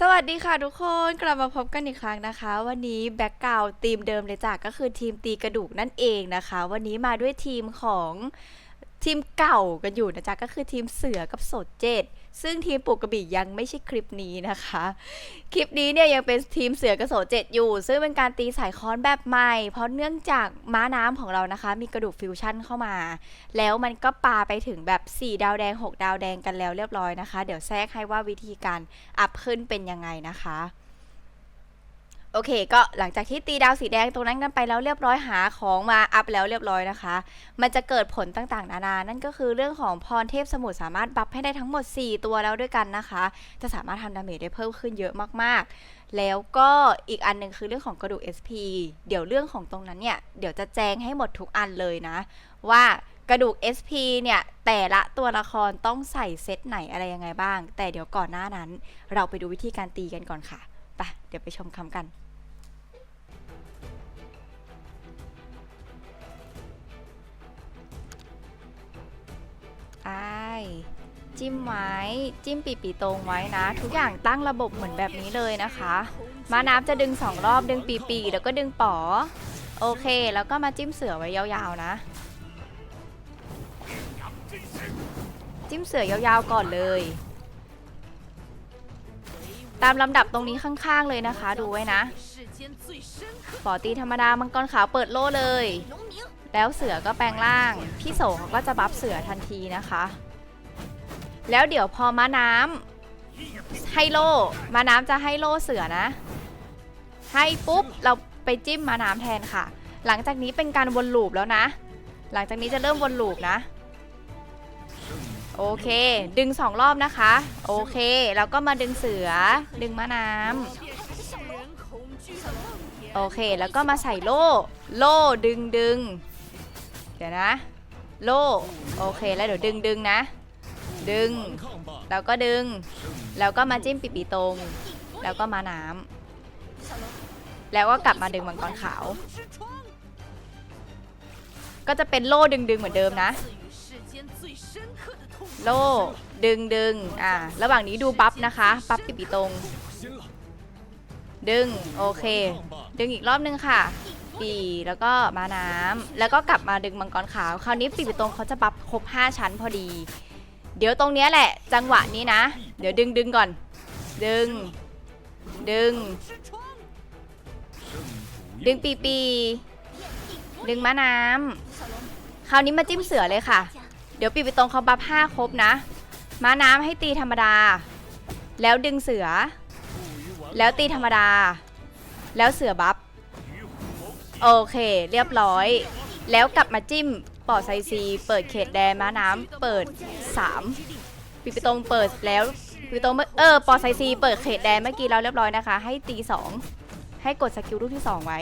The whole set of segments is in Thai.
สวัสดีค่ะทุกคนกลับมาพบกันอีกครั้งนะคะ วันนี้แบ็กกราวทีมเดิมเลยจ้ะก็คือทีมตีกระดูกนั่นเองนะคะ วันนี้มาด้วยทีมของ ทีมเก่ากันอยู่นะจ๊ะก็คือทีมเสือกับโสดเจ็ดซึ่งทีมปูกกระบี่ยังไม่ใช่คลิปนี้นะคะ คลิปนี้เนี่ยยังเป็นทีมเสือกับโสดเจ็ดอยู่ ซึ่งเป็นการตีสายค้อนแบบใหม่ เพราะเนื่องจากม้าน้ำของเรานะคะ มีกระดูกฟิวชั่นเข้ามา แล้วมันก็ปาไปถึงแบบ 4 ดาวแดง 6 ดาวแดงกันแล้วเรียบร้อยนะคะ เดี๋ยวแทรกให้ว่าวิธีการอัพขึ้นเป็นยังไงนะคะ โอเค ก็หลังจากที่ตีดาวสีแดงตรงนั้นกันไปแล้วเรียบร้อยหาของมาอัพแล้วเรียบร้อยนะคะ มันจะเกิดผลต่างๆ นานา นั่นก็คือเรื่องของพรเทพสมุทรสามารถบัฟให้ได้ทั้งหมด 4 ตัวแล้วด้วยกันนะคะ จะสามารถทำดาเมจได้เพิ่มขึ้นเยอะมากๆ แล้วก็อีกอันหนึ่งคือเรื่องของกระดูก SP เดี๋ยวเรื่องของตรงนั้นเนี่ย เดี๋ยวจะแจ้งให้หมดทุกอันเลยนะ ว่ากระดูก SP เนี่ย แต่ละตัวละครต้องใส่เซตไหนอะไรยังไงบ้าง แต่เดี๋ยวก่อนหน้านั้น เราไปดูวิธีการตีกันก่อนค่ะไปเดี๋ยวไปชมคำกัน ไอจิ้มไว้ จิ้มปีปีตรงไว้นะ ทุกอย่างตั้งระบบเหมือนแบบนี้เลยนะคะ มาน้ำจะดึงสองรอบดึงปีปีแล้วก็ดึงป๋อ โอเค แล้วก็มาจิ้มเสือไว้ยาวๆนะ จิ้มเสือยาวๆก่อนเลย ตามลำดับตรงนี้ข้างๆเลยนะคะ ดูไว้นะปอตีธรรมดามังกรขาวเปิดโล่เลย แล้วเสือก็แปลงร่าง พี่โสเขาก็จะบัฟเสือทันทีนะคะ แล้วเดี๋ยวพอม้าน้ำให้โล่ม้าน้ำจะให้โล่เสือนะ ให้ปุ๊บเราไปจิ้มม้าน้ำแทนค่ะ หลังจากนี้เป็นการวนลูปแล้วนะ หลังจากนี้จะเริ่มวนลูปนะ โอเค ดึงสองรอบนะคะ โอเค แล้วก็มาดึงเสือ ดึงม้าน้ำโอเค แล้วก็มาใส่โล่ โล่ดึงดึง ดี๋ยวนะ โล่โอเคแล้วเดี๋ยวดึงดึงนะ ดึง แล้วก็ดึง แล้วก็มาจิ้มปีปีตรง แล้วก็มาน้ำแล้วก็กลับมาดึงมังกรขาว ก็จะเป็นโล่ดึงดึงเหมือนเดิมนะ โล่ดึงดึงอ่าระหว่างนี้ดูบัฟนะคะบัฟปีปีตรง ดึง โอเค ดึงอีกรอบนึงค่ะ ปีแล้วก็มาน้ำแล้วก็กลับมาดึงมังกรขาว คราวนี้ปีปีตรงเขาจะบัฟครบ5 ชั้นพอดี เดี๋ยวตรงเนี้ยแหละ จังหวะนี้นะ เดี๋ยวดึงดึงก่อน ดึง ดึง ดึงปีปี ดึงม้าน้ำคราวนี้มาจิ้มเสือเลยค่ะ เดี๋ยวปีปีตรงเขาบัฟห้าครบนะม้าน้ำให้ตีธรรมดา แล้วดึงเสือ แล้วตีธรรมดา แล้วเสือบัฟ โอเค เรียบร้อย แล้วกลับมาจิ้มปอดไซซี เปิดเขตแดนม้าน้ำเปิด 3 ปิปิตรงเปิดแล้วปิปิตรงเออปอดไซซี เปิดเขตแดนเมื่อกี้เราเรียบร้อยนะคะ ให้ตี 2 ให้กดสกิลลูกที่ 2 ไว้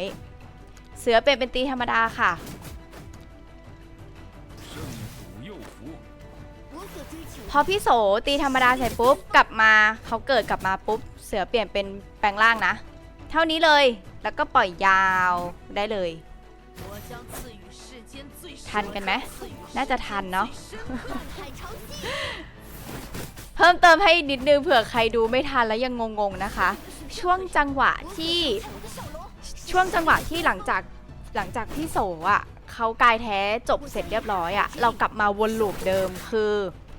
เสือเป็นเป็นตีธรรมดาค่ะพอพี่โสตีธรรมดาเสร็จปุ๊บ กลับมาเขาเกิดกลับมาปุ๊บ เสือเปลี่ยนเป็นแปลงร่างนะ เท่านี้เลย แล้วก็ปล่อยยาวได้เลย ทันกันไหมน่าจะทันเนาะเพิ่มเติมให้นิดนึงเผื่อใครดูไม่ทันแล้วยังงงๆนะคะ ช่วงจังหวะที่ช่วงจังหวะที่หลังจากหลังจากที่โสอะเขากายแท้จบเสร็จเรียบร้อยอะเรากลับมาวนลูปเดิมคือ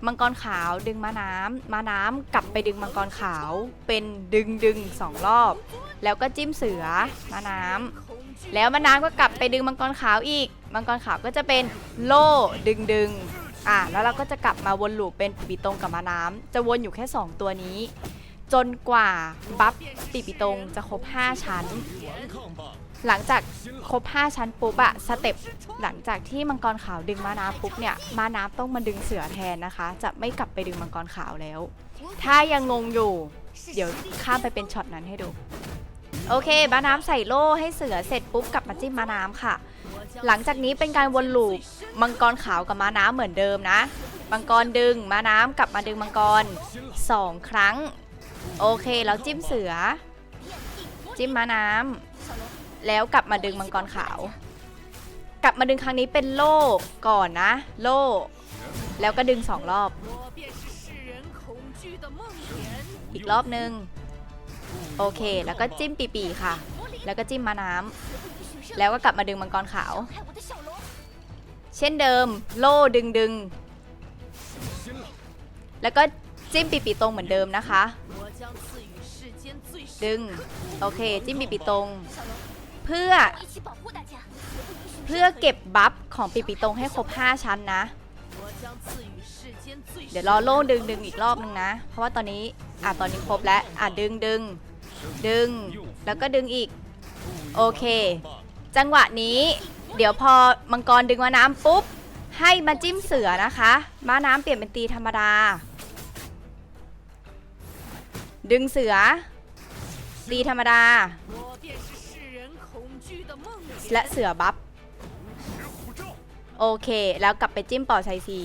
มังกรขาวดึงม้าน้ำม้าน้ำกลับไปดึงมังกรขาวเป็นดึงดึงสองรอบ แล้วก็จิ้มเสือมาน้ำแล้วมะนาวก็กลับไปดึงมังกรขาวอีก มังกรขาวก็จะเป็นโล่ดึงดึงอะแล้วเราก็จะกลับมาวนลูปเป็นปีปิตงกับมะน้ำจะวนอยู่แค่ 2 ตัวนี้ จนกว่าบัฟปีปิตรงจะครบ 5 ชั้น หลังจากครบ 5 ชั้นปุ๊บอะสเต็ปหลังจากที่มังกรขาวดึงมาน้ำปุ๊บเนี่ยมาน้ำต้องมาดึงเสือแทนนะคะ จะไม่กลับไปดึงมังกรขาวแล้ว ถ้ายังงงอยู่ เดี๋ยวข้ามไปเป็นช็อตนั้นให้ดู โอเคม้าน้ำใส่โล่ให้เสือเสร็จปุ๊บกลับมาจิ้มม้าน้ำค่ะ หลังจากนี้เป็นการวนลูปมังกรขาวกับม้าน้ำเหมือนเดิมนะ มังกรดึงม้าน้ำกลับมาดึงมังกรสองครั้ง โอเคแล้วจิ้มเสือ จิ้มม้าน้ำแล้วกลับมาดึงมังกรขาว กลับมาดึงครั้งนี้เป็นโล่ก่อนนะ โล่แล้วก็ดึงสองรอบ อีกรอบหนึ่ง โอเค แล้วก็จิ้มปีปีค่ะ แล้วก็จิ้มมาน้ำ แล้วก็กลับมาดึงมังกรขาว เช่นเดิม โล่ดึงดึง แล้วก็จิ้มปีปีตรงเหมือนเดิมนะคะ ดึง โอเค จิ้มปีปีตรง เพื่อ เพื่อเก็บบัฟของปีปีตรงให้ครบ 5 ชั้นนะ เดี๋ยวรอโล่งดึงดึงอีกรอบนึงนะ เพราะว่าตอนนี้อะตอนนี้ครบแล้วอะดึงดึงดึงแล้วก็ดึงอีก โอเค จังหวะนี้ เดี๋ยวพอมังกรดึงมาน้ำปุ๊บ ให้มาจิ้มเสือนะคะ ม้าน้ำเปลี่ยนเป็นตีธรรมดา ดึงเสือ ตีธรรมดา และเสือบัฟโอเค แล้วกลับไปจิ้มป่อไยซี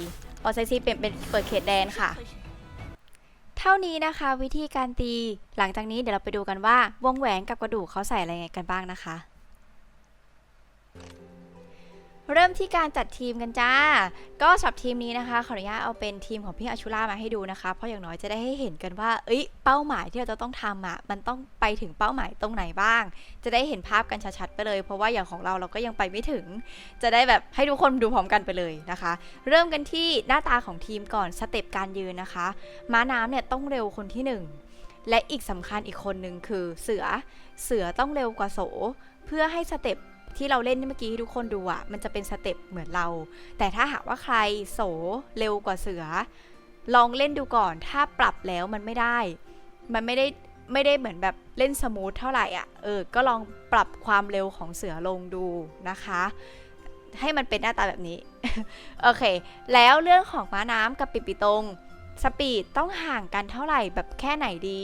อดไซซีเป็นเป็นเปิดเขตแดนค่ะ เท่านี้นะคะวิธีการตี หลังจากนี้เดี๋ยวเราไปดูกันว่าวงแหวนกับกระดูกเขาใส่อะไรกันบ้างนะคะ เริ่มที่การจัดทีมกันจ้า ก็สับทีมนี้นะคะขออนุญาตเอาเป็นทีมของพี่อาชุล่ามาให้ดูนะคะ เพราะอย่างน้อยจะได้ให้เห็นกันว่า เอ้ย เป้าหมายที่เราจะต้องทำอะ มันต้องไปถึงเป้าหมายตรงไหนบ้าง จะได้เห็นภาพกันชัดๆไปเลย เพราะว่าอย่างของเราเราก็ยังไปไม่ถึง จะได้แบบให้ทุกคนดูพร้อมกันไปเลยนะคะ เริ่มกันที่หน้าตาของทีมก่อนสเต็ปการยืนนะคะ ม้าน้ำเนี่ยต้องเร็วคนที่หนึ่งและอีกสำคัญอีกคนหนึ่งคือเสือ เสือต้องเร็วกว่าโส เพื่อให้สเต็ป ที่เราเล่นเมื่อกี้ให้ทุกคนดูอะมันจะเป็นสเต็ปเหมือนเรา แต่ถ้าหากว่าใครโสเร็วกว่าเสือ ลองเล่นดูก่อน ถ้าปรับแล้วมันไม่ได้ มันไม่ได้ไม่ได้เหมือนแบบเล่นสมูทเท่าไหร่อะ เออ ก็ลองปรับความเร็วของเสือลงดูนะคะ ให้มันเป็นหน้าตาแบบนี้ โอเค แล้วเรื่องของม้าน้ำกับปิปิตรง สปีดต้องห่างกันเท่าไหร่แบบแค่ไหนดี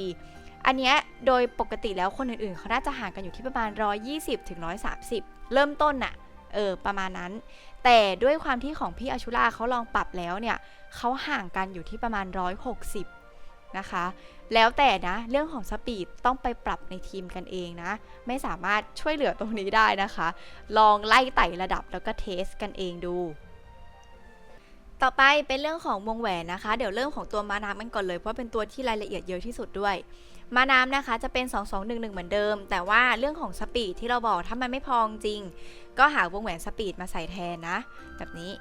อันเนี้ยโดยปกติแล้วคนอื่นๆ เขาน่าจะห่างกันอยู่ที่ประมาณ 120ถึง130 เริ่มต้นน่ะ เออ ประมาณนั้น แต่ด้วยความที่ของพี่อาชุราเขาลองปรับแล้วเนี่ย เขาห่างกันอยู่ที่ประมาณ 160 นะคะ แล้วแต่นะ เรื่องของสปีดต้องไปปรับในทีมกันเองนะ ไม่สามารถช่วยเหลือตรงนี้ได้นะคะ ลองไล่ไต่ระดับแล้วก็เทสกันเองดูต่อไปเป็นเรื่องของวงแหวนนะคะ เดี๋ยวเริ่มของตัวมาน้ำกันก่อนเลย เพราะเป็นตัวที่รายละเอียดเยอะที่สุดด้วย มาน้ำนะคะจะเป็น 2 2 1 1 เหมือนเดิม แต่ว่าเรื่องของสปีดที่เราบอกถ้ามันไม่พอจริง ก็หาวงแหวนสปีดมาใส่แทนนะ แบบนี้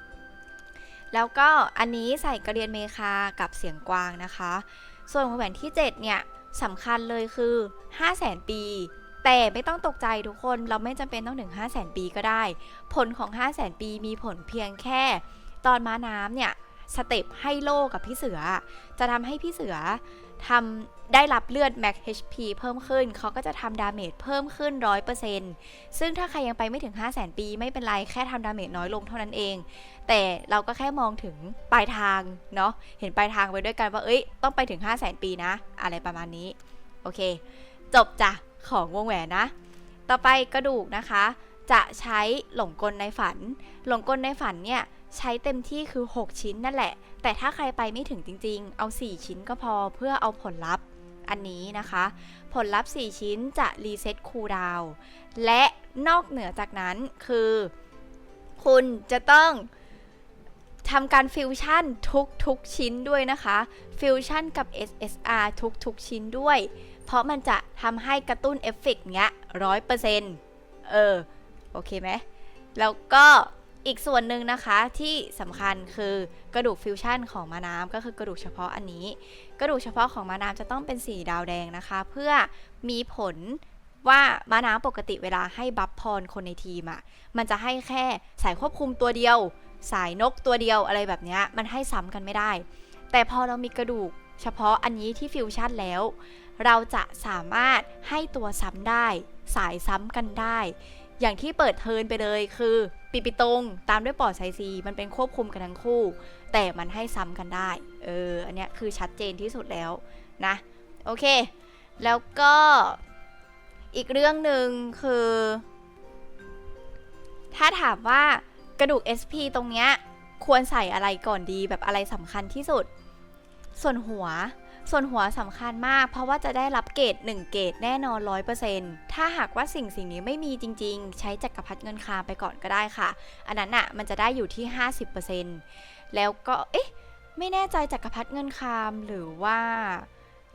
แล้วก็อันนี้ใส่กระเรียนเมคากับเสียงกวางนะคะ ส่วนวงแหวนที่ 7 เนี่ยสำคัญเลยคือ 5 0 0 0 0 0 ปี แต่ไม่ต้องตกใจทุกคนเราไม่จำเป็นต้องถึง 5 0 0 0 0 0 ปีก็ได้ ผลของ 5 0 0 0 0 0 ปีมีผลเพียงแค่ ตอนม้าน้ำเนี่ย สเต็ปให้โล่กับพี่เสือ จะทำให้พี่เสือทำได้รับเลือด Max HP เพิ่มขึ้น เขาก็จะทำดาเมจเพิ่มขึ้น 100%ซึ่งถ้าใครยังไปไม่ถึง 5 0 0 0 0 0 ปี ไม่เป็นไร แค่ทำดาเมจน้อยลงเท่านั้นเอง แต่เราก็แค่มองถึงปลายทางเนาะ เห็นปลายทางไปด้วยกันว่า เอ้ย ต้องไปถึง 5 0 0 0 0 0 ปีนะ อะไรประมาณนี้ โอเค จบจ้ะ ของวงแหวนนะ ต่อไปกระดูกนะคะ จะใช้หลงกลในฝัน หลงกลในฝันเนี่ย ใช้เต็มที่คือ 6 ชิ้นนั่นแหละ แต่ถ้าใครไปไม่ถึงจริงๆ เอา 4 ชิ้นก็พอเพื่อเอาผลลัพธ์อันนี้นะคะ ผลลัพธ์ 4 ชิ้นจะรีเซ็ตคูลดาวน์และนอกเหนือจากนั้นคือ คุณจะต้องทำการฟิวชั่นทุกๆชิ้นด้วยนะคะ ฟิวชั่นกับ SSR ทุกๆชิ้นด้วย เพราะมันจะทำให้กระตุ้นเอฟเฟกต์เนี้ยร้อยเปอร์เซ็นต์เออ โอเคไหมแล้วก็ อีกส่วนหนึ่งนะคะที่สำคัญคือกระดูกฟิวชั่นของมาน้ำก็คือกระดูกเฉพาะอันนี้ กระดูกเฉพาะของมาน้ำจะต้องเป็นสีดาวแดงนะคะ เพื่อมีผลว่ามาน้ำปกติเวลาให้บัฟพรคนในทีมอะ่ะมันจะให้แค่สายควบคุมตัวเดียว สายนกตัวเดียวอะไรแบบนี้มันให้ซ้ำกันไม่ได้ แต่พอเรามีกระดูกเฉพาะอันนี้ที่ฟิวชั่นแล้ว เราจะสามารถให้ตัวซ้ำได้ สายซ้ำกันได้ อย่างที่เปิดเทินไปเลยคือ ปิปิตง ตามด้วยปอดไซซี มันเป็นควบคุมกันทั้งคู่ แต่มันให้ซ้ำกันได้ เออ อันเนี้ยคือชัดเจนที่สุดแล้วนะ โอเค แล้วก็อีกเรื่องหนึ่งคือ ถ้าถามว่ากระดูก SP ตรงเนี้ยควรใส่อะไรก่อนดีแบบอะไรสำคัญที่สุด ส่วนหัว ส่วนหัวสำคัญมาก เพราะว่าจะได้รับเกรด1 เกรดแน่นอน 100%ถ้าหากว่าสิ่งสิ่งนี้ไม่มีจริง ๆ ใช้จักรพรรดิเงินคามไปก่อนก็ได้ค่ะ อันนั้นอะมันจะได้อยู่ที่ 50%แล้วก็เอ๊ะไม่แน่ใจจักรพรรดิเงินคามหรือว่า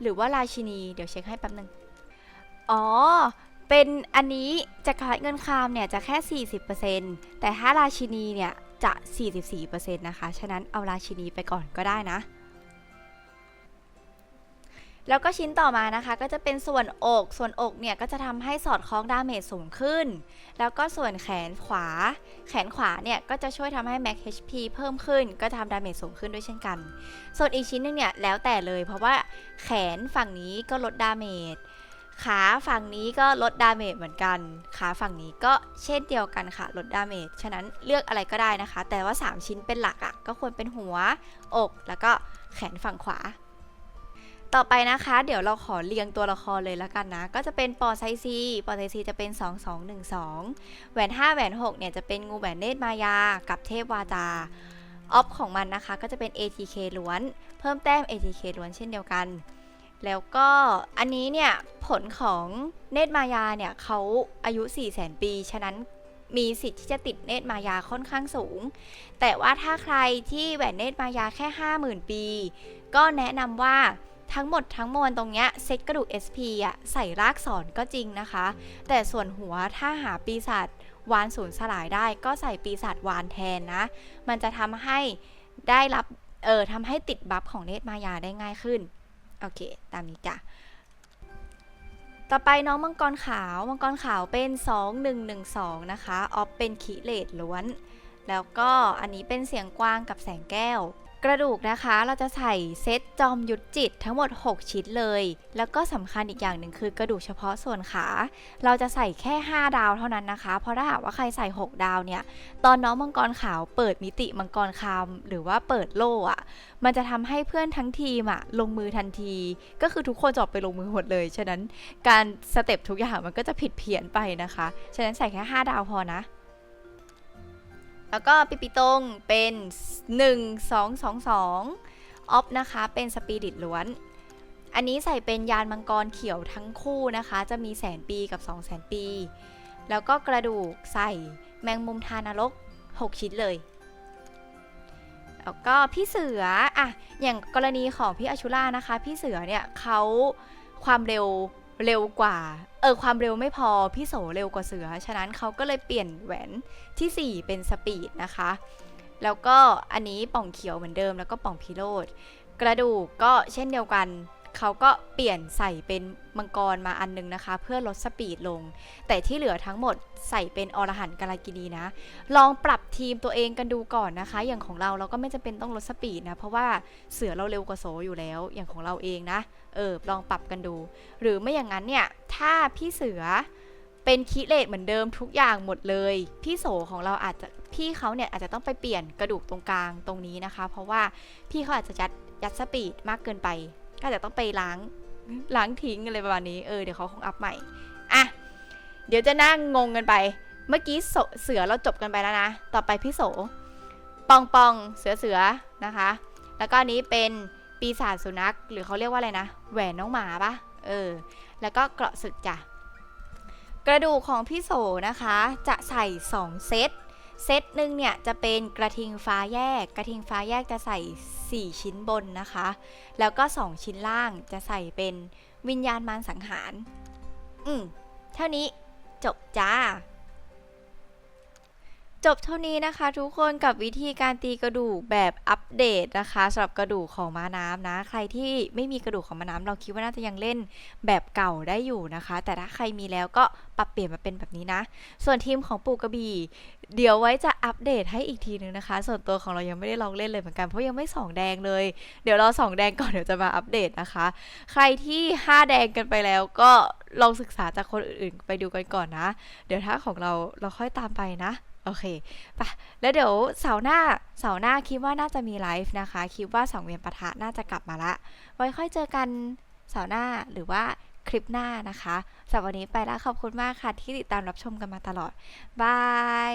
หรือว่าราชินี เดี๋ยวเช็คให้แป๊บนึงอ๋อเป็นอันนี้จักรพรรดิเงินคามเนี่ยจะแค่ 40%แต่ถ้าราชินีเนี่ยจะ 44%นะคะ ฉะนั้นเอาราชินีไปก่อนก็ได้นะ แล้วก็ชิ้นต่อมานะคะก็จะเป็นส่วนอก ส่วนอกเนี่ยก็จะทำให้สอดคล้องดาเมจสูงขึ้น แล้วก็ส่วนแขนขวา แขนขวาเนี่ยก็จะช่วยทำให้ Max HP เพิ่มขึ้น ก็ทำดาเมจสูงขึ้นด้วยเช่นกัน ส่วนอีกชิ้นหนึงเนี่ยแล้วแต่เลย เพราะว่าแขนฝั่งนี้ก็ลดดาเมจ ขาฝั่งนี้ก็ลดดาเมจเหมือนกัน ขาฝั่งนี้ก็เช่นเดียวกันค่ะ ลดดาเมจ ฉะนั้นเลือกอะไรก็ได้นะคะ แต่ว่า 3 ชิ้นเป็นหลักอะ่ะก็ควรเป็นหัว อก แล้วก็แขนฝั่งขวา ต่อไปนะคะ เดี๋ยวเราขอเรียงตัวละครเลยแล้วกันนะ ก็จะเป็นปอไซซีปอไซซีจะเป็น 2212 แหวน 5 แหวน 6 เนี่ยจะเป็นงูแหวนเนตรมายา กับเทพวาจา ออฟของมันนะคะ ก็จะเป็น ATK ล้วน เพิ่มแต้ม ATK ล้วนเช่นเดียวกัน แล้วก็อันนี้เนี่ยผลของเนตรมายาเนี่ยเขาอายุ 4 0 0 0 0 0 ปี ฉะนั้นมีสิทธิ์ที่จะติดเนตรมายาค่อนข้างสูง แต่ว่าถ้าใครที่แหวนเนตรมายาแค่ 50,000 ปี ก็แนะนำว่า ทั้งหมดทั้งมวลตรงเนี้ยเซตกระดูก SP อะใส่รากสอนก็จริงนะคะ แต่ส่วนหัวถ้าหาปีศาจวานสูญสลายได้ก็ใส่ปีศาจวานแทนนะ มันจะทำให้ได้รับ เออทำให้ติดบัฟของเนตมายาได้ง่ายขึ้น โอเค ตามนี้จ้ะ ต่อไปน้องมังกรขาว มังกรขาวเป็น 2112 นะคะ ออฟเป็นคิเลตล้วน แล้วก็อันนี้เป็นเสียงกวางกับแสงแก้ว กระดูกนะคะเราจะใส่เซตจอมยุทธจิตทั้งหมด 6 ชิ้นเลย แล้วก็สำคัญอีกอย่างหนึ่งคือกระดูกเฉพาะส่วนขา เราจะใส่แค่ 5 ดาวเท่านั้นนะคะ เพราะถ้าหากว่าใครใส่ 6 ดาวเนี่ย ตอนน้องมังกรขาวเปิดมิติมังกรคามหรือว่าเปิดโล่อะมันจะทำให้เพื่อนทั้งทีมอะลงมือทันที ก็คือทุกคนจะออกไปลงมือหมดเลย ฉะนั้นการสเต็ปทุกอย่างมันก็จะผิดเพี้ยนไปนะคะ ฉะนั้นใส่แค่ 5 ดาวพอนะ แล้วก็ปิปิตงเป็น 1 2 2 2ออฟนะคะเป็นสปิริตล้วน อันนี้ใส่เป็นยานมังกรเขียวทั้งคู่นะคะ จะมีแสนปีกับ 2 0 0แสนปี แล้วก็กระดูกใส่แมงมุมทานรก 6 ชิ้นเลย แล้วก็พี่เสืออะอย่างกรณีของพี่อชุล่านะคะ พี่เสือเนี่ยเขาความเร็ว เร็วกว่า เออความเร็วไม่พอพี่โสเร็วกว่าเสือ ฉะนั้นเขาก็เลยเปลี่ยนแหวนทีสี่ 4 เป็นสปีดนะคะ แล้วก็อันนี้ป่องเขียวเหมือนเดิมแล้วก็ป่องพิโรธกระดูกก็เช่นเดียวกัน เขาก็เปลี่ยนใส่เป็นมังกรมาอันนึงนะคะ เพื่อลดสปีดลง แต่ที่เหลือทั้งหมดใส่เป็นอรหันต์กาลากินีนะ ลองปรับทีมตัวเองกันดูก่อนนะคะ อย่างของเราเราก็ไม่จำเป็นต้องลดสปีดนะ เพราะว่าเสือเราเร็วกว่าโสอยู่แล้ว อย่างของเราเองนะ เออ ลองปรับกันดู หรือไม่อย่างนั้นเนี่ย ถ้าพี่เสือเป็นคิเลตเหมือนเดิมทุกอย่างหมดเลย พี่โสของเราอาจจะพี่เขาเนี่ยอาจจะต้องไปเปลี่ยนกระดูกตรงกลางตรงนี้นะคะ เพราะว่าพี่เขาอาจจะยัดยัดสปีดมากเกินไป ก็จะต้องไปล้างล้างทิ้งอะไรประมาณนี้ เออ เดี๋ยวเขาคงอัพใหม่ อะ เดี๋ยวจะนั่งงงกันไป เมื่อกี้เสือเราจบกันไปแล้วนะ ต่อไปพี่โส ปองปองเสือเสือนะคะ แล้วก็นนี้เป็นปีศาจสุนัข หรือเขาเรียกว่าอะไรนะ แหวนน้องหมาปะเออ แล้วก็เกราะศึกจ้ะ กระดูกของพี่โสนะคะ จะใส่ 2 เซต เซตหนึ่งเนี่ยจะเป็นกระทิงฟ้าแยก กระทิงฟ้าแยกจะใส่ 4 ชิ้นบนนะคะ แล้วก็ 2 ชิ้นล่างจะใส่เป็นวิญญาณมารสังหาร อืม เท่านี้จบจ้า จบเท่านี้นะคะ ทุกคนกับวิธีการตีกระดูกแบบอัปเดตนะคะสำหรับกระดูกของม้าน้ำนะ ใครที่ไม่มีกระดูกของม้าน้ำเราคิดว่าน่าจะยังเล่นแบบเก่าได้อยู่นะคะ แต่ถ้าใครมีแล้วก็ปรับเปลี่ยนมาเป็นแบบนี้นะ ส่วนทีมของปูกระบี่เดี๋ยวไว้จะอัปเดตให้อีกทีนึงนะคะ ส่วนตัวของเรายังไม่ได้ลองเล่นเลยเหมือนกันเพราะยังไม่สองแดงเลยเดี๋ยวรอสองแดงก่อนเดี๋ยวจะมาอัปเดตนะคะ ใครที่ห้าแดงกันไปแล้วก็ลองศึกษาจากคนอื่นๆไปดูกันก่อนนะ เดี๋ยวถ้าของเราเราค่อยตามไปนะ โอเคปะแล้วเดี๋ยวเสาร์หน้าเสาร์หน้าคิดว่าน่าจะมีไลฟ์นะคะ คิดว่าสองเวียนปะทะน่าจะกลับมาละ ไว้ค่อยเจอกันเสาร์หน้าหรือว่าคลิปหน้านะคะสำหรับวันนี้ไปแล้วขอบคุณมากค่ะที่ติดตามรับชมกันมาตลอด บาย